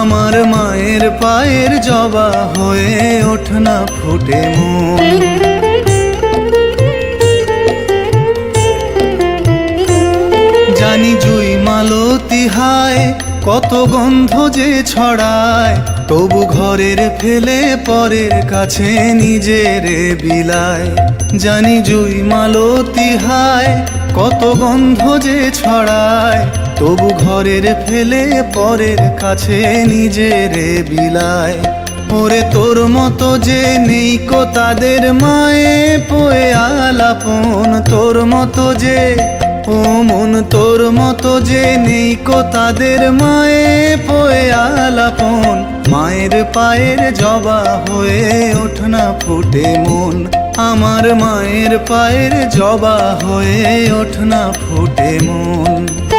আমার মায়ের পায়ের জবা হয়ে ওঠ না ফুটে মন। জানি জুই মালতি হায়, কত গন্ধ যে ছড়ায়, তবু ঘরের ফেলে পরের কাছে নিজের বিলায়। জানি জুই মালতি হায়, কত গন্ধ যে ছড়ায় তবু ঘরের ফেলে পরের কাছে নিজের বিলায়। ওরে তোর মতো যে নেই কো তাদের মায়ে পোয়ে আলাপন। তোর মতো যে, ও মন তোর মতো যে নেই কো তাদের মায়ে পোয়ে আলাপন। মায়ের পায়ের জবা হয়ে ওঠ না ফুটে মন। আমার মায়ের পায়ের জবা হয়ে ওঠ না ফুটে মন।